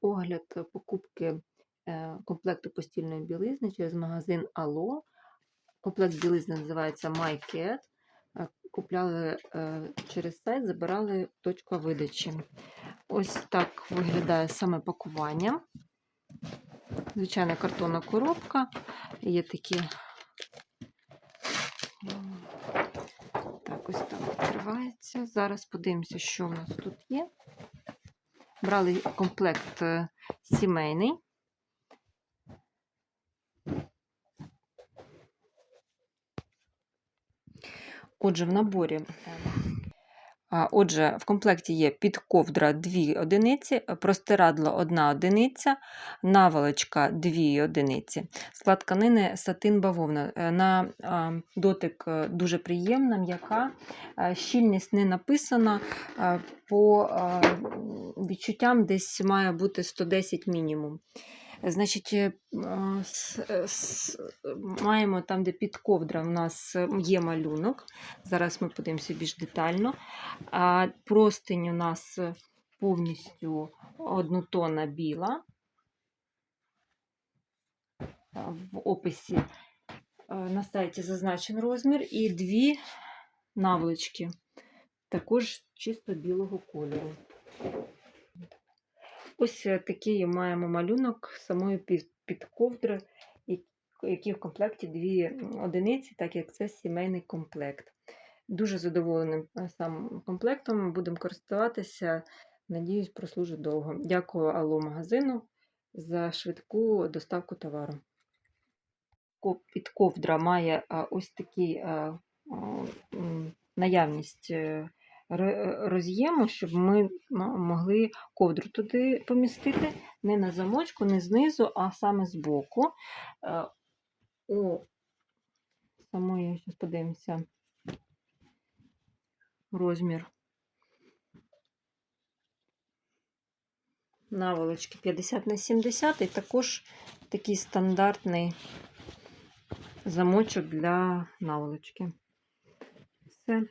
огляд покупки е, комплекту постільної білизни через магазин Ало. Комплект білизни називається MyCat. Е, Купляли е, через сайт, забирали точка видачі. Ось так виглядає саме пакування. Звичайна картонна коробка. Є такі. Так, ось так відкривається. Зараз подивимося, що в нас тут є. Брали комплект е, сімейний. Отже, в наборі. Отже, в комплекті є підковдра 2 одиниці, простирадло 1 одиниця, наволочка 2 одиниці. Склад тканини сатин бавовна. Е, На дотик е, дуже приємна, м'яка, щільність не написана. По відчуттям десь має бути 110 мінімум. Значить, е, е, маємо там, де під ковдра, у нас е, є малюнок. Зараз ми подивимося більш детально. Простинь у нас повністю однотонна біла. В описі на сайті зазначений розмір, і дві наволочки, також чисто білого кольору. Ось е, такий маємо малюнок самої під- підковдри, які в комплекті дві одиниці, так як це сімейний комплект. Дуже задоволеним е, сам комплектом. Будемо користуватися. Надіюсь, прослужить довго. Дякую Алло магазину за швидку доставку товару. Підковдра має ось такий наявність е, роз'єму, щоб ми могли ковдру туди помістити не на замочку, не знизу, а саме збоку. Е, У самої, зараз подивимося, розмір наволочки 50 на 70 і також такий стандартний замочок для наволочки. Все.